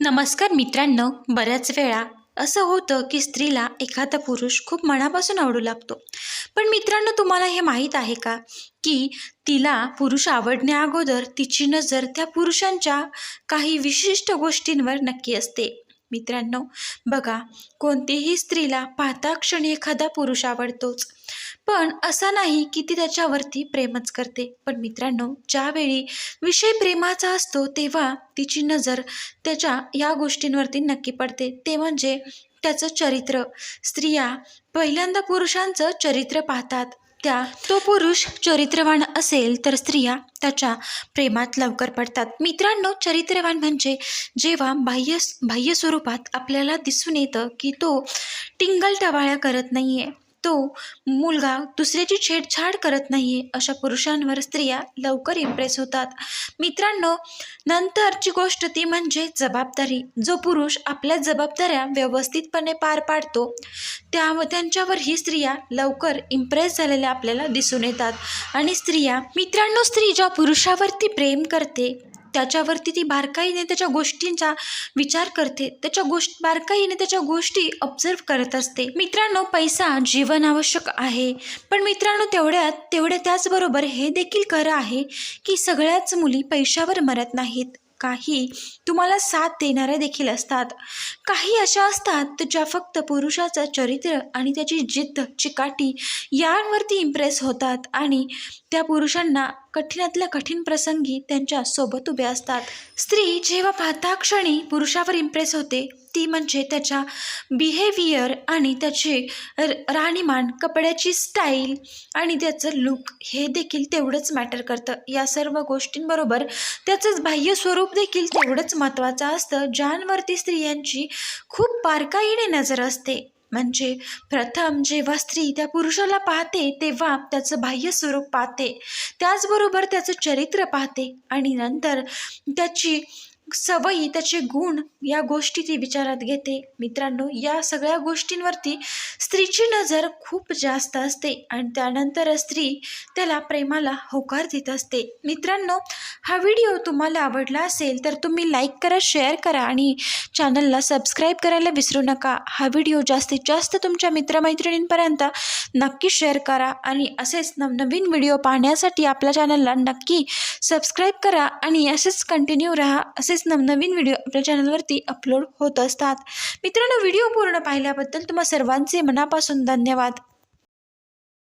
नमस्कार मित्रांनो बऱ्याच वेळा असं होतं की स्त्रीला एखादा पुरुष खूप मनापासून आवडू लागतो. पण मित्रांनो तुम्हाला हे माहीत आहे का की तिला पुरुष आवडण्या अगोदर तिची नजर त्या पुरुषांच्या काही विशिष्ट गोष्टींवर नक्की असते. मित्रांनो बघा कोणतीही स्त्रीला पाहता क्षणी एखादा पुरुष आवडतोच. पण असा नाही की ती त्याच्यावरती प्रेमच करते. पण मित्रांनो ज्यावेळी विषय प्रेमाचा असतो तेव्हा तिची नजर त्याच्या या गोष्टींवरती नक्की पडते. ते म्हणजे त्याचं चरित्र. स्त्रिया पहिल्यांदा पुरुषांचं चरित्र पाहतात. त्या तो पुरुष चरित्रवान असेल तर स्त्रिया त्याच्या प्रेमात लवकर पडतात. मित्रांनो चरित्रवान म्हणजे जेव्हा बाह्य बाह्य स्वरूपात आपल्याला दिसून येतं की तो टिंगल टवाळ्या करत नाही आहे तो मुलगा दुसऱ्याची छेडछाड करत नाही आहे अशा पुरुषांवर स्त्रिया लवकर इम्प्रेस होतात. मित्रांनो नंतरची गोष्ट ती म्हणजे जबाबदारी. जो पुरुष आपल्या जबाबदाऱ्या व्यवस्थितपणे पार पाडतो त्या त्यांच्यावर ही स्त्रिया लवकर इम्प्रेस झालेल्या आपल्याला दिसून येतात. आणि स्त्रिया मित्रांनो स्त्री ज्या पुरुषावरती प्रेम करते त्याच्यावरती ती बारकाईने त्याच्या गोष्टींचा विचार करते. त्याच्या गोष्ट बारकाईने त्याच्या गोष्टी ऑब्झर्व करत असते. मित्रांनो पैसा जीवन आवश्यक आहे. पण मित्रांनो तेवढ्यात तेवढ्या त्याचबरोबर हे देखील खरं आहे की सगळ्याच मुली पैशावर मरत नाहीत. काही तुम्हाला साथ देणाऱ्या देखील असतात. काही अशा असतात ज्या फक्त पुरुषाचं चरित्र आणि त्याची जिद्द चिकाटी यांवरती इम्प्रेस होतात आणि त्या पुरुषांना कठीणातल्या कठीण प्रसंगी त्यांच्यासोबत उभे असतात. स्त्री जेव्हा पाहता क्षणी पुरुषावर इम्प्रेस होते ती म्हणजे त्याच्या बिहेवियर आणि त्याचे र राहणीमान कपड्याची स्टाईल आणि त्याचं लुक हे देखील तेवढंच मॅटर करतं. या सर्व गोष्टींबरोबर त्याचंच बाह्य स्वरूप देखील तेवढंच महत्त्वाचं असतं. ज्यांवरती स्त्रियांची खूप बारकाईने नजर असते म्हणजे प्रथम जेव्हा स्त्री त्या पुरुषाला पाहते तेव्हा त्याचं बाह्य स्वरूप पाहते. त्याचबरोबर त्याचं चरित्र पाहते आणि नंतर त्याची सवयी त्याचे गुण या गोष्टी ती विचारात घेते. मित्रांनो या सगळ्या गोष्टींवरती स्त्रीची नजर खूप जास्त असते आणि त्यानंतर स्त्री त्याला प्रेमाला होकार देत असते. मित्रांनो हा व्हिडिओ तुम्हाला आवडला असेल तर तुम्ही लाईक करा शेअर करा आणि चॅनलला सबस्क्राईब करायला विसरू नका. हा व्हिडिओ जास्तीत जास्त तुमच्या मित्रमैत्रिणींपर्यंत नक्की शेअर करा आणि असेच नवनवीन व्हिडिओ पाहण्यासाठी आपल्या चॅनलला नक्की सबस्क्राईब करा आणि असेच कंटिन्यू राहा. असेच नवनवीन व्हिडिओ आपल्या चॅनलवरती अपलोड होत असतात. मित्रांनो व्हिडिओ पूर्ण पाहिल्याबद्दल तुम्हा सर्वांचे मनापासून धन्यवाद.